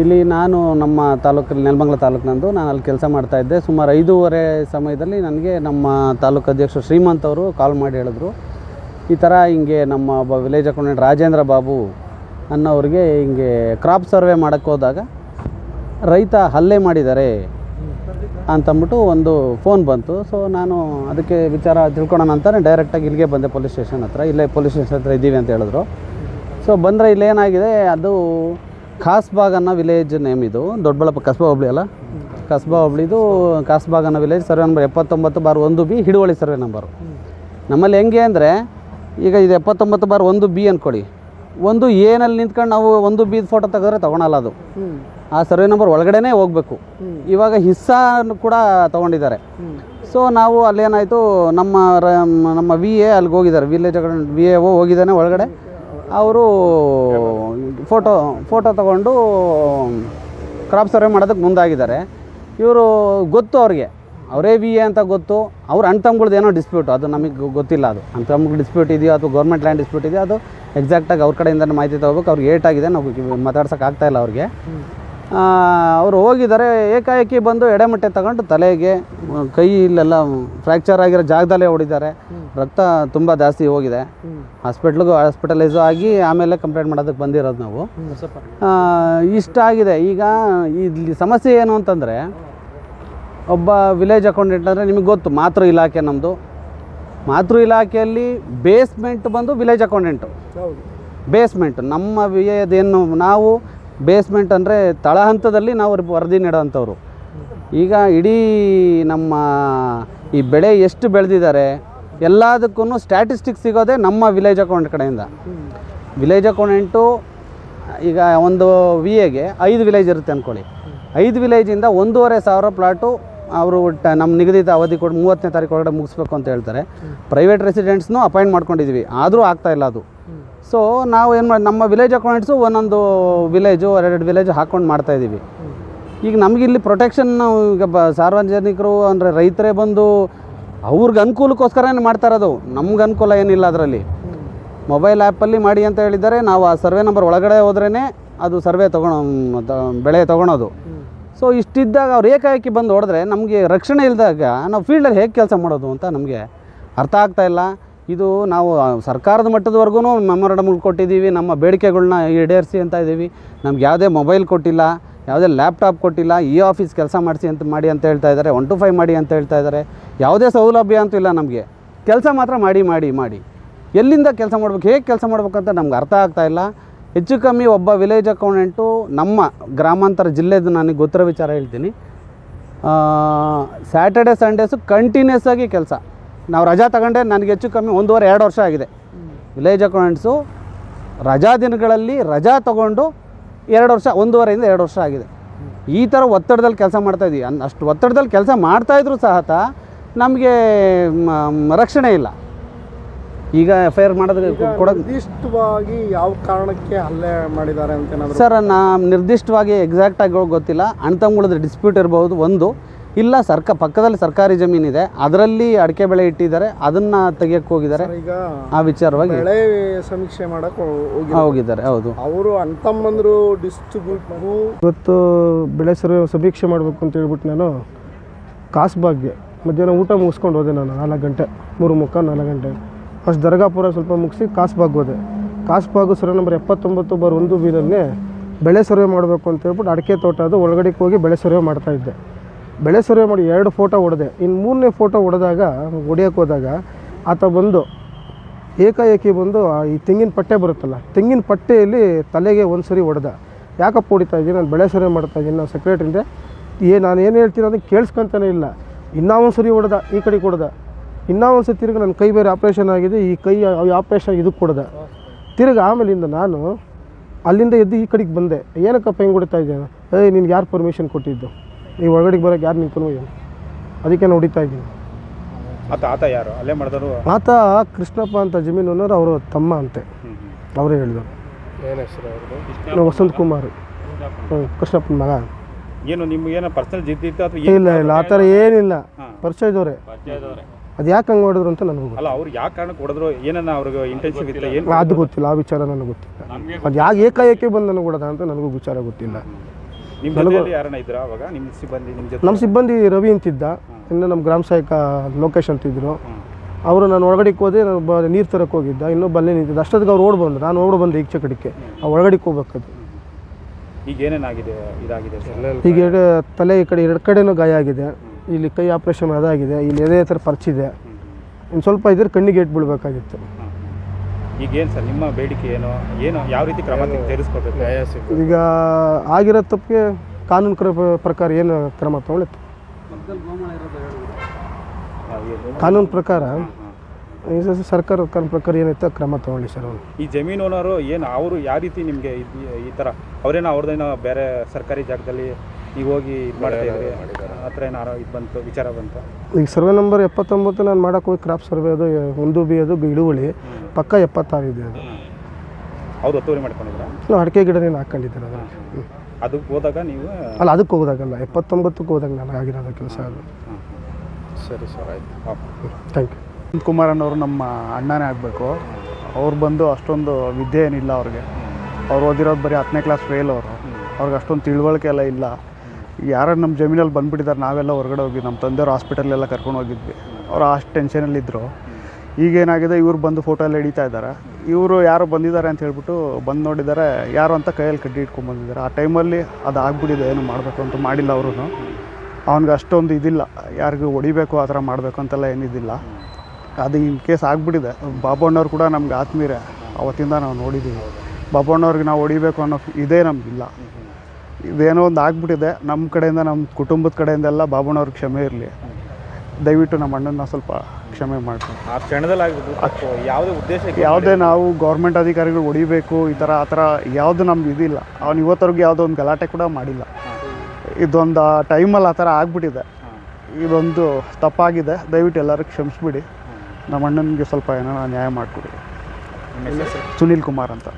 ಇಲ್ಲಿ ನಾನು ನಮ್ಮ ತಾಲೂಕಲ್ಲಿ ನೆಲಮಂಗಲ ತಾಲೂಕಿನಂದು ನಾನು ಅಲ್ಲಿ ಕೆಲಸ ಮಾಡ್ತಾ ಇದ್ದೆ. ಸುಮಾರು ಐದೂವರೆ ಸಮಯದಲ್ಲಿ ನನಗೆ ನಮ್ಮ ತಾಲೂಕು ಅಧ್ಯಕ್ಷರು ಶ್ರೀಮಂತ್ ಅವರು ಕಾಲ್ ಮಾಡಿ ಹೇಳಿದ್ರು. ಈ ಥರ ಹಿಂಗೆ ನಮ್ಮ ಒಬ್ಬ ವಿಲೇಜ್ ಅಕೌಂಟೆಂಟ್ ರಾಜೇಂದ್ರ ಬಾಬು ಅನ್ನೋರಿಗೆ ಹಿಂಗೆ ಕ್ರಾಪ್ ಸರ್ವೆ ಮಾಡೋಕ್ಕೆ ಹೋದಾಗ ರೈತ ಹಲ್ಲೆ ಮಾಡಿದ್ದಾರೆ ಅಂತಂದ್ಬಿಟ್ಟು ಒಂದು ಫೋನ್ ಬಂತು. ಸೊ ನಾನು ಅದಕ್ಕೆ ವಿಚಾರ ತಿಳ್ಕೊಳೋಣ ಅಂತಲೇ ಡೈರೆಕ್ಟಾಗಿ ಇಲ್ಲಿಗೆ ಬಂದೆ ಪೊಲೀಸ್ ಸ್ಟೇಷನ್ ಹತ್ರ. ಇಲ್ಲೇ ಪೊಲೀಸ್ ಸ್ಟೇಷನ್ ಹತ್ರ ಇದ್ದೀವಿ ಅಂತ ಹೇಳಿದ್ರು. ಸೊ ಬಂದರೆ ಇಲ್ಲೇನಾಗಿದೆ, ಅದು ಖಾಸ್ಬಾಗ್ ಅನ್ನೋ ವಿಲೇಜ್ ನೇಮ್ ಇದು. ದೊಡ್ಡಬಳ್ಳಾಪುರ ಕಸ್ಬಾ ಹೋಬಳಿ ಅಲ್ಲ? ಕಸ್ಬಾ ಹೋಬಳಿದು ಖಾಸ್ಬಾಗ್ ಅನ್ನೋ ವಿಲೇಜ್ ಸರ್ವೆ ನಂಬರ್ ಎಪ್ಪತ್ತೊಂಬತ್ತು ಬಾರ್ ಒಂದು ಬಿ ಹಿಡುವಳಿ ಸರ್ವೆ ನಂಬರು ನಮ್ಮಲ್ಲಿ ಹೆಂಗೆ ಅಂದರೆ, ಈಗ ಇದು ಎಪ್ಪತ್ತೊಂಬತ್ತು ಬಾರ್ ಒಂದು ಬಿ ಅಂದ್ಕೊಡಿ ಒಂದು ಏನಲ್ಲಿ ನಿಂತ್ಕೊಂಡು ನಾವು ಒಂದು ಬಿ ಫೋಟೋ ತೆಗೆದ್ರೆ ತೊಗೊಳಲ್ಲ ಅದು. ಆ ಸರ್ವೆ ನಂಬರ್ ಒಳಗಡೆನೇ ಹೋಗಬೇಕು. ಇವಾಗ ಹಿಸ್ಸಾನು ಕೂಡ ತೊಗೊಂಡಿದ್ದಾರೆ. ಸೊ ನಾವು ಅಲ್ಲೇನಾಯಿತು ನಮ್ಮ ನಮ್ಮ ವಿ ಎ ಅಲ್ಲಿಗೆ ಹೋಗಿದ್ದಾರೆ. ವಿಲೇಜ್ ವಿ ಎ ಹೋಗಿದ್ದಾನೆ ಒಳಗಡೆ. ಅವರು ಫೋಟೋ ಫೋಟೋ ತಗೊಂಡು ಕ್ರಾಪ್ ಸರ್ವೆ ಮಾಡೋದಕ್ಕೆ ಮುಂದಾಗಿದ್ದಾರೆ. ಇವರು ಗೊತ್ತು ಅವ್ರಿಗೆ. ಅವರೇ ವಿ ಎ ಅಂತ ಗೊತ್ತು. ಅವ್ರ ಅಣ್ಣ ಏನೋ ಡಿಸ್ಪ್ಯೂಟ್ ಅದು ನಮಗೆ ಗೊತ್ತಿಲ್ಲ ಅದು. ಅಣ್ಣ ತಮ್ಗೆ ಡಿಸ್ಪ್ಯೂಟ್ ಇದೆಯೋ ಅಥವಾ ಗೌರ್ಮೆಂಟ್ ಲ್ಯಾಂಡ್ ಡಿಸ್ಪ್ಯೂಟ್ ಇದೆಯೋ ಅದು ಎಕ್ಸಾಕ್ಟಾಗಿ ಅವ್ರ ಕಡೆಯಿಂದ ಮಾಹಿತಿ ತೊಗೋಬೇಕು. ಅವ್ರಿಗೆ ಏಟಾಗಿದೆ ನಾವು ಮಾತಾಡ್ಸೋಕ್ಕಾಗ್ತಾಯಿಲ್ಲ ಅವ್ರಿಗೆ. ಅವರು ಹೋಗಿದ್ದಾರೆ ಏಕಾಏಕಿ ಬಂದು ಎಡೆಮಟ್ಟೆ ತಗೊಂಡು ತಲೆಗೆ ಕೈ ಇಲ್ಲೆಲ್ಲ ಫ್ರ್ಯಾಕ್ಚರ್ ಆಗಿರೋ ಜಾಗದಲ್ಲೇ ಹೊಡಿದ್ದಾರೆ. ರಕ್ತ ತುಂಬ ಜಾಸ್ತಿ ಹೋಗಿದೆ. ಹಾಸ್ಪಿಟ್ಲಿಗೂ ಹಾಸ್ಪಿಟಲೈಸು ಆಗಿ ಆಮೇಲೆ ಕಂಪ್ಲೇಂಟ್ ಮಾಡೋದಕ್ಕೆ ಬಂದಿರೋದು ನಾವು. ಇಷ್ಟ ಆಗಿದೆ. ಈಗ ಇಲ್ಲಿ ಸಮಸ್ಯೆ ಏನು ಅಂತಂದರೆ ಒಬ್ಬ ವಿಲೇಜ್ ಅಕೌಂಟೆಂಟ್ ಅಂದರೆ ನಿಮಗೆ ಗೊತ್ತು ಮಾತೃ ಇಲಾಖೆ ನಮ್ಮದು ಮಾತೃ ಇಲಾಖೆಯಲ್ಲಿ ಬೇಸ್ಮೆಂಟ್ ಬಂದು ವಿಲೇಜ್ ಅಕೌಂಟೆಂಟು ಬೇಸ್ಮೆಂಟ್ ನಮ್ಮ ವಿಯದೇನು ನಾವು ಬೇಸ್ಮೆಂಟ್ ಅಂದರೆ ತಳಹಂತದಲ್ಲಿ ನಾವು ವರದಿ ನೀಡೋವಂಥವ್ರು. ಈಗ ಇಡೀ ನಮ್ಮ ಈ ಬೆಳೆ ಎಷ್ಟು ಬೆಳೆದಿದ್ದಾರೆ ಎಲ್ಲದಕ್ಕೂ ಸ್ಟ್ಯಾಟಿಸ್ಟಿಕ್ಸ್ ಸಿಗೋದೇ ನಮ್ಮ ವಿಲೇಜ್ ಅಕೌಂಟ್ ಕಡೆಯಿಂದ. ವಿಲೇಜ್ ಅಕೌಂಟೆಂಟು ಈಗ ಒಂದು ವಿ ಎಗೆ ಐದು ವಿಲೇಜ್ ಇರುತ್ತೆ ಅಂದ್ಕೊಳ್ಳಿ ಐದು ವಿಲೇಜಿಂದ ಒಂದೂವರೆ ಸಾವಿರ ಪ್ಲಾಟು ಅವರು ಟ ನಮ್ಮ ನಿಗದಿತ ಅವಧಿ ಕೊಟ್ಟು ಮೂವತ್ತನೇ ತಾರೀಕು ಒಳಗಡೆ ಮುಗಿಸ್ಬೇಕು ಅಂತ ಹೇಳ್ತಾರೆ. ಪ್ರೈವೇಟ್ ರೆಸಿಡೆಂಟ್ಸ್ನೂ ಅಪಾಯಿಂಟ್ ಮಾಡ್ಕೊಂಡಿದ್ದೀವಿ ಆದರೂ ಆಗ್ತಾಯಿಲ್ಲ ಅದು. ಸೊ ನಾವು ಏನು ಮಾಡಿ ನಮ್ಮ ವಿಲೇಜ್ ಅಕೌಂಟ್ಸು ಒಂದೊಂದು ವಿಲೇಜು ಎರಡೆರಡು ವಿಲೇಜ್ ಹಾಕ್ಕೊಂಡು ಮಾಡ್ತಾಯಿದ್ದೀವಿ ಈಗ ನಮಗಿಲ್ಲಿ ಪ್ರೊಟೆಕ್ಷನ್ ಈಗ ಬ ಸಾರ್ವಜನಿಕರು ಅಂದರೆ ರೈತರೇ ಬಂದು ಅವ್ರಿಗೆ ಅನುಕೂಲಕ್ಕೋಸ್ಕರನೇ ಮಾಡ್ತಾ ಇರೋದು? ನಮ್ಗೆ ಅನುಕೂಲ ಏನಿಲ್ಲ ಅದರಲ್ಲಿ. ಮೊಬೈಲ್ ಆ್ಯಪಲ್ಲಿ ಮಾಡಿ ಅಂತ ಹೇಳಿದ್ದಾರೆ. ನಾವು ಆ ಸರ್ವೆ ನಂಬರ್ ಒಳಗಡೆ ಹೋದ್ರೇ ಅದು ಸರ್ವೆ ತೊಗೊಳೋ ಬೆಳೆ ತೊಗೊಳೋದು. ಸೊ ಇಷ್ಟಿದ್ದಾಗ ಅವ್ರು ಏಕಾಏಕಿ ಬಂದು ಹೊಡೆದ್ರೆ ನಮಗೆ ರಕ್ಷಣೆ ಇಲ್ಲದಾಗ ನಾವು ಫೀಲ್ಡಲ್ಲಿ ಹೇಗೆ ಕೆಲಸ ಮಾಡೋದು ಅಂತ ನಮಗೆ ಅರ್ಥ ಆಗ್ತಾಯಿಲ್ಲ ಇದು ನಾವು ಸರ್ಕಾರದ ಮಟ್ಟದವರೆಗೂ ಮೆಮೊರಂಡಮ್ಗಳು ಕೊಟ್ಟಿದ್ದೀವಿ, ನಮ್ಮ ಬೇಡಿಕೆಗಳನ್ನ ಈಡೇರಿಸಿ ಅಂತ ಇದ್ದೀವಿ. ನಮ್ಗೆ ಯಾವುದೇ ಮೊಬೈಲ್ ಕೊಟ್ಟಿಲ್ಲ, ಯಾವುದೇ ಲ್ಯಾಪ್ಟಾಪ್ ಕೊಟ್ಟಿಲ್ಲ, ಈ ಆಫೀಸ್ ಕೆಲಸ ಮಾಡಿಸಿ ಅಂತ ಮಾಡಿ ಅಂತ ಹೇಳ್ತಾ ಇದ್ದಾರೆ, ಒನ್ ಟು ಫೈವ್ ಮಾಡಿ ಅಂತ ಹೇಳ್ತಾ ಇದ್ದಾರೆ. ಯಾವುದೇ ಸೌಲಭ್ಯ ಅಂತೂ ಇಲ್ಲ ನಮಗೆ. ಕೆಲಸ ಮಾತ್ರ ಮಾಡಿ ಮಾಡಿ ಮಾಡಿ. ಎಲ್ಲಿಂದ ಕೆಲಸ ಮಾಡ್ಬೇಕು, ಹೇಗೆ ಕೆಲಸ ಮಾಡ್ಬೇಕಂತ ನಮ್ಗೆ ಅರ್ಥ ಆಗ್ತಾ ಇಲ್ಲ. ಹೆಚ್ಚು ಕಮ್ಮಿ ಒಬ್ಬ ವಿಲೇಜ್ ಅಕೌಂಟೆಂಟು ನಮ್ಮ ಗ್ರಾಮಾಂತರ ಜಿಲ್ಲೆದು ನನಗೆ ಗೊತ್ತಿರೋ ವಿಚಾರ ಹೇಳ್ತೀನಿ. ಸ್ಯಾಟರ್ಡೆ ಸಂಡೇಸು ಕಂಟಿನ್ಯೂಸ್ ಆಗಿ ಕೆಲಸ. ನಾವು ರಜಾ ತಗೊಂಡೆ ನನಗೆ ಹೆಚ್ಚು ಕಮ್ಮಿ ಒಂದೂವರೆ ಎರಡು ವರ್ಷ ಆಗಿದೆ. ವಿಲೇಜ್ ಅಕೌಂಟ್ಸು ರಜಾ ದಿನಗಳಲ್ಲಿ ರಜಾ ತಗೊಂಡು ಎರಡು ವರ್ಷ ಒಂದೂವರೆಯಿಂದ ಎರಡು ವರ್ಷ ಆಗಿದೆ. ಈ ಥರ ಒತ್ತಡದಲ್ಲಿ ಕೆಲಸ ಮಾಡ್ತಾಯಿದ್ದೀವಿ ಅನ್ ಅಷ್ಟು ಒತ್ತಡದಲ್ಲಿ ಕೆಲಸ ಮಾಡ್ತಾಯಿದ್ರು ಸಹತ ನಮಗೆ ರಕ್ಷಣೆ ಇಲ್ಲ. ಈಗ ಎಫ್ ಐ ಆರ್ ಮಾಡಿದ್ರೆ ಕೊಡೋದು ನಿರ್ದಿಷ್ಟವಾಗಿ ಯಾವ ಕಾರಣಕ್ಕೆ ಹಲ್ಲೆ ಮಾಡಿದ್ದಾರೆ ಅಂತ ಸರ್ ನಾ ನಿರ್ದಿಷ್ಟವಾಗಿ ಎಕ್ಸಾಕ್ಟಾಗಿ ಗೊತ್ತಿಲ್ಲ. ಅಣ್ತಂಗಳದ್ದು ಡಿಸ್ಪ್ಯೂಟ್ ಇರಬಹುದು ಒಂದು. ಇಲ್ಲ ಸರ್ಕ ಪಕ್ಕದಲ್ಲಿ ಸರ್ಕಾರಿ ಜಮೀನಿದೆ. ಅದರಲ್ಲಿ ಅಡಿಕೆ ಬೆಳೆ ಇಟ್ಟಿದ್ದಾರೆ. ಅದನ್ನ ತೆಗಿಯಕ್ಕೆ ಹೋಗಿದ್ದಾರೆ. ಈಗ ಆ ವಿಚಾರವಾಗಿ ಬೆಳೆ ಸಮೀಕ್ಷೆ ಮಾಡಕ್ ಹೋಗಿ ಹೋಗಿದ್ದಾರೆ. ಹೌದು. ಅವರು ಅಂತಮ್ಮಂದ್ರು ಡಿಸ್ಟ್ರಿಬ್ಯೂಟ್ ಇವತ್ತು ಬೆಳೆ ಸರ್ವೆ ಸಮೀಕ್ಷೆ ಮಾಡಬೇಕು ಅಂತ ಹೇಳ್ಬಿಟ್ಟು ನಾನು ಕಾಸ್ಬಾಗ್ಗೆ ಮಧ್ಯಾಹ್ನ ಊಟ ಮುಗಿಸ್ಕೊಂಡು ಹೋದೆ ನಾನು ನಾಲ್ಕು ಗಂಟೆ ಮೂರು ಮುಕ್ಕ ನಾಲ್ಕು ಗಂಟೆ. ಫಸ್ಟ್ ದರ್ಗಾಪುರ ಸ್ವಲ್ಪ ಮುಗಿಸಿ ಕಾಸ್ಬಾಗ್ ಹೋದೆ. ಕಾಸ್ಬಾಗು ಸರ್ವೆ ನಂಬರ್ ಎಪ್ಪತ್ತೊಂಬತ್ತು ಬರ್ ಒಂದು ಬೀದಲ್ಲಿ ಬೆಳೆ ಸರ್ವೆ ಮಾಡಬೇಕು ಅಂತ ಹೇಳ್ಬಿಟ್ಟು ಅಡಿಕೆ ತೋಟ ಅದು ಒಳಗಡೆಗೆ ಹೋಗಿ ಬೆಳೆ ಸರ್ವೆ ಮಾಡ್ತಾಯಿದ್ದೆ ಬೆಳೆ ಸರ್ವೆ ಮಾಡಿ ಎರಡು ಫೋಟೋ ಹೊಡೆದೆ. ಇನ್ನು ಮೂರನೇ ಫೋಟೋ ಹೊಡೆದಾಗ ಹೊಡಿಯೋಕೆ ಹೋದಾಗ ಆತ ಬಂದು, ಏಕಾಏಕಿ ಬಂದು ಈ ತೆಂಗಿನ ಪಟ್ಟೆ ಬರುತ್ತಲ್ಲ, ತೆಂಗಿನ ಪಟ್ಟೆಯಲ್ಲಿ ತಲೆಗೆ ಒಂದು ಸರಿ ಹೊಡೆದ. ಯಾಕಪ್ಪ ಹೊಡಿತಾ ಇದ್ದೀನಿ ನಾನು ಬೆಳೆ ಸರ್ವೆ ಮಾಡ್ತಾ ಇದ್ದೀನಿ ನಾನು ಸೆಕ್ರೆಟ್ರಿಂದ ಏ, ನಾನು ಏನು ಹೇಳ್ತೀನಿ ಅದನ್ನು ಕೇಳಿಸ್ಕೊಂತಾನೆ ಇಲ್ಲ. ಇನ್ನೂ ಒಂದು ಸರಿ ಹೊಡೆದ, ಈ ಕಡೆಗೆ ಹೊಡೆದ ಇನ್ನೂ ಒಂದು ಸರಿ ತಿರ್ಗಿ ನನ್ನ ಕೈ ಬೇರೆ ಆಪ್ರೇಷನ್ ಆಗಿದೆ, ಈ ಕೈ ಆಪ್ರೇಷನ್ ಇದಕ್ಕೆ ಕೊಡ್ದ. ತಿರ್ಗಿ ಆಮೇಲಿಂದ ನಾನು ಅಲ್ಲಿಂದ ಎದ್ದು ಈ ಕಡೆಗೆ ಬಂದೆ. ಏನಕ್ಕಪ್ಪ ಹೆಂಗೆ ಹೊಡಿತಾ ಇದ್ದೇನೆ ಏಯ್ ನಿನ್ಗೆ ಯಾರು ಪರ್ಮಿಷನ್ ಕೊಟ್ಟಿದ್ದು? ಈ ಒಳಗಡೆಗೆ ಬರೋಕ್ಕೆ ಯಾರು ನಿಂತು ಅದಕ್ಕೆ ನಾನು ಹೊಡಿತಾ ಇದ್ದೀನಿ. ಆತ ಆತ ಯಾರು? ಅಲ್ಲೇ ಮಾಡಿದವರು? ಆತ ಕೃಷ್ಣಪ್ಪ ಅಂತ ಜಮೀನು ಅನ್ನೋರು ಅವರು ತಮ್ಮ ಅಂತೆ. ಅವರೇ ಹೇಳಿದರು. ಏನು ಹೆಸರು ಅವ್ರದ್ದು ನಾವು ವಸಂತ್ ಕುಮಾರ್. ಹ್ಞೂ ಕೃಷ್ಣಪ್ಪನ ಮಗ. ಏನು ನಿಮ್ಗೆ ಏನೋ ಪರ್ಸನಲ್ ಜಿದ್ದಿ ಇತ್ತು ಅಥವಾ ಇಲ್ಲ ಇಲ್ಲ ಆ ಥರ ಏನಿಲ್ಲ. ಪರಿಚಯದವ್ರೆ ಅದು ಯಾಕೆ ಹಂಗೆ ಹೊಡೆದ್ರು ಅಂತ ನನಗೆ ಗೊತ್ತಿಲ್ಲ. ಅಲ್ಲ ಅವ್ರು ಯಾಕೆ ಕಾರಣಕ್ಕೆ ಹೊಡೆದ್ರು? ಏನನ್ನ ಅವ್ರಿಗೆ ಇಂಟೆನ್ಸಿವ್ ಇತ್ತು? ಏನು ಅದು ಗೊತ್ತಿಲ್ಲ ಆ ವಿಚಾರ ನನಗೆ ಗೊತ್ತಿಲ್ಲ. ಅದು ಯಾಕೆ ಏಕಾಏಕಿ ಬಂದು ನನಗೆ ಹೊಡೆದ ಅಂತ ನನಗೂ ವಿಚಾರ ಗೊತ್ತಿಲ್ಲ. ನಿಮ್ಮ ಜೊತೆಯಲ್ಲಿ ಯಾರನ್ನ ಇದ್ರ ಅವಾಗ? ನಿಮ್ಮ ಸಿಬ್ಬಂದಿ ನಿಮ್ಮ ಜೊತೆ? ನಮ್ಮ ಸಿಬ್ಬಂದಿ ರವಿ ಅಂತಿದ್ದ. ಇನ್ನು ನಮ್ಮ ಗ್ರಾಮ ಸಹಾಯಕ ಲೋಕೇಶ್ ಅಂತಿದ್ರು. ಅವರು ನಾನು ಒಳಗಡೆಗೆ ಹೋದೆ ನಾನು ಬ ನೀರು ತರಕ್ಕೆ ಹೋಗಿದ್ದ. ಇನ್ನೊಬ್ಬ ಅಲ್ಲೇ ನಿಂತಿದ್ದ. ಅಷ್ಟೊತ್ತಿಗೆ ಅವ್ರು ಓಡ್ ಬಂದ್ರು. ನಾನು ಓಡ್ ಬಂದೆ ಈಚೆ ಕಡೆಗೆ ಆ ಒಳಗಡೆಗೆ ಹೋಗ್ಬೇಕದು ಈಗ ಏನೇನಾಗಿದೆ ಇದಾಗಿದೆ ಸರ್? ಈಗ ಎರಡು ತಲೆ ಈ ಕಡೆ ಎರಡು ಕಡೆನೂ ಗಾಯ ಆಗಿದೆ. ಇಲ್ಲಿ ಕೈ ಆಪ್ರೇಷನ್ ಅದಾಗಿದೆ. ಇಲ್ಲಿ ಎದೆ ಥರ ಪರ್ಚಿದೆ. ಇನ್ನು ಸ್ವಲ್ಪ ಇದ್ರೆ ಕಣ್ಣಿಗೆ ಏಟ್ ಬೀಳ್ಬೇಕಾಗಿತ್ತು ಈಗ ಏನು ಸರ್ ನಿಮ್ಮ ಬೇಡಿಕೆ ಏನು? ಏನು ಯಾವ ರೀತಿ ಕ್ರಮ ತೆಗೆದುಕೊಳ್ಬೇಕು ಈಗ ಆಗಿರೋ ತಪ್ಪಿಗೆ ಕಾನೂನು ಕ್ರ ಪ್ರಕಾರ ಏನು ಕ್ರಮ ತಗೊಳ್ಳುತ್ತೆ? ಕಾನೂನು ಪ್ರಕಾರ? ಈ ಸ- ಸರ್ಕಾರದ ಕಾನೂನು ಪ್ರಕಾರ ಏನೈತೆ ಕ್ರಮ ತಗೊಳ್ಳಿ ಸರ್ ಅವರು. ಈ ಜಮೀನು ಓನರು ಏನು ಅವರು ಯಾವ ರೀತಿ ನಿಮಗೆ ಈ ಥರ ಅವರೇನೋ ಅವ್ರದ್ದೇನೋ ಬೇರೆ ಸರ್ಕಾರಿ ಜಾಗದಲ್ಲಿ ನೀವು ಹೋಗಿ ಇದು ಮಾಡ್ತಾ ಇದ್ರಿ ಆ ಥರ ಏನಾರು ಇದು ಬಂತು ವಿಚಾರ ಬಂತು. ಈಗ ಸರ್ವೆ ನಂಬರ್ ಎಪ್ಪತ್ತೊಂಬತ್ತು ನಾನು ಮಾಡೋಕೆ ಹೋಗಿ ಕ್ರಾಪ್ ಸರ್ವೆ ಅದು ಒಂದು ಬಿ ಅದು ಇಳುವಳಿ ಪಕ್ಕ ಎಪ್ಪತ್ತಾರು ಇದೆ ಅದು ಅವ್ರು ಒತ್ತುವರಿ ಮಾಡ್ಕೊಂಡಿದ್ರ ನಾವು ಅಡಿಕೆ ಗಿಡ ನೀನು ಹಾಕ್ಕೊಂಡಿದ್ದೀರ ಅದು. ಅದಕ್ಕೆ ಹೋದಾಗ ನೀವು ಅಲ್ಲ ಅದಕ್ಕೆ ಹೋಗೋದಾಗಲ್ಲ ಎಪ್ಪತ್ತೊಂಬತ್ತಕ್ಕೆ ಹೋದಾಗ ನಾನು ಆಗಿರೋದು ಕೆಲಸ ಅದು. ಸರಿ ಸರ್ ಆಯ್ತು. ಥ್ಯಾಂಕ್ ಯು ಕುಮಾರ್ ಅನ್ನೋರು ನಮ್ಮ ಅಣ್ಣನೇ ಆಗಬೇಕು. ಅವ್ರು ಬಂದು ಅಷ್ಟೊಂದು ವಿದ್ಯೆ ಏನಿಲ್ಲ ಅವ್ರಿಗೆ. ಅವ್ರು ಓದಿರೋದು ಬರೀ ಹತ್ತನೇ ಕ್ಲಾಸ್ ಫೇಲ್ ಅವರು. ಅವ್ರಿಗೆ ಅಷ್ಟೊಂದು ತಿಳುವಳಿಕೆ ಎಲ್ಲ ಇಲ್ಲ. ಯಾರು ನಮ್ಮ ಜಮೀನಲ್ಲಿ ಬಂದುಬಿಟ್ಟಿದ್ದಾರೆ, ನಾವೆಲ್ಲ ಹೊರಗಡೆ ಹೋಗಿ ನಮ್ಮ ತಂದೆಯವ್ರು ಹಾಸ್ಪಿಟಲೆಲ್ಲ ಕರ್ಕೊಂಡು ಹೋಗಿದ್ವಿ. ಅವ್ರು ಅಷ್ಟು ಟೆನ್ಷನಲ್ಲಿದ್ದರು ಈಗೇನಾಗಿದೆ ಇವ್ರು ಬಂದು ಫೋಟೋ ಎಲ್ಲ ಹಿಡಿತಾ ಇದ್ದಾರೆ. ಇವರು ಯಾರು ಬಂದಿದ್ದಾರೆ ಅಂತ ಹೇಳ್ಬಿಟ್ಟು ಬಂದು ನೋಡಿದ್ದಾರೆ. ಯಾರು ಅಂತ ಕೈಯಲ್ಲಿ ಕಡ್ಡಿ ಇಟ್ಕೊಂಡು ಬಂದಿದ್ದಾರೆ. ಆ ಟೈಮಲ್ಲಿ ಅದು ಆಗ್ಬಿಟ್ಟಿದೆ, ಏನು ಮಾಡಬೇಕು ಅಂತ ಮಾಡಿಲ್ಲ ಅವರು ಅವ್ನಿಗೆ ಅಷ್ಟೊಂದು ಇದಿಲ್ಲ. ಯಾರಿಗೂ ಹೊಡಿಬೇಕು, ಆ ಥರ ಮಾಡಬೇಕು ಅಂತೆಲ್ಲ ಏನಿದಿಲ್ಲ. ಅದು ಇನ್ ಕೇಸ್ ಆಗಿಬಿಟ್ಟಿದೆ. ಬಾಬಣ್ಣವ್ರು ಕೂಡ ನಮ್ಗೆ ಆತ್ಮೀಯರೇ. ಅವತ್ತಿಂದ ನಾವು ನೋಡಿದ್ದೀವಿ ಬಾಬಣ್ಣವ್ರಿಗೆ ನಾವು ಹೊಡಿಬೇಕು ಅನ್ನೋ ಇದೇ ನಮಗಿಲ್ಲ. ಇದೇನೋ ಒಂದು ಆಗ್ಬಿಟ್ಟಿದೆ. ನಮ್ಮ ಕಡೆಯಿಂದ ನಮ್ಮ ಕುಟುಂಬದ ಕಡೆಯಿಂದ ಎಲ್ಲ ಕ್ಷಮೆ ಇರಲಿ. ದಯವಿಟ್ಟು ನಮ್ಮ ಅಣ್ಣನ ಸ್ವಲ್ಪ ಕ್ಷಮೆ ಮಾಡ್ತೀವಿ ಆ ಕ್ಷಣದಲ್ಲಿ ಆಗಿದ್ದು ಯಾವುದೇ ಉದ್ದೇಶ ಯಾವುದೇ ನಾವು ಗೌರ್ಮೆಂಟ್ ಅಧಿಕಾರಿಗಳು ಹೊಡಿಬೇಕು ಈ ಥರ ಆ ಥರ ಯಾವುದು ನಮ್ಗೆ ಇದಿಲ್ಲ. ಅವ್ನು ಇವತ್ತರೆಗೂ ಯಾವುದೋ ಒಂದು ಗಲಾಟೆ ಕೂಡ ಮಾಡಿಲ್ಲ. ಇದೊಂದು ಟೈಮಲ್ಲಿ ಆ ಥರ ಆಗ್ಬಿಟ್ಟಿದೆ. ಇದೊಂದು ತಪ್ಪಾಗಿದೆ. ದಯವಿಟ್ಟು ಎಲ್ಲರೂ ಕ್ಷಮಿಸ್ಬಿಡಿ. ನಮ್ಮ ಅಣ್ಣನಿಗೆ ಸ್ವಲ್ಪ ಏನೋ ನ್ಯಾಯ ಮಾಡಿಕೊಡಿ. ಸುನೀಲ್ ಕುಮಾರ್ ಅಂತ.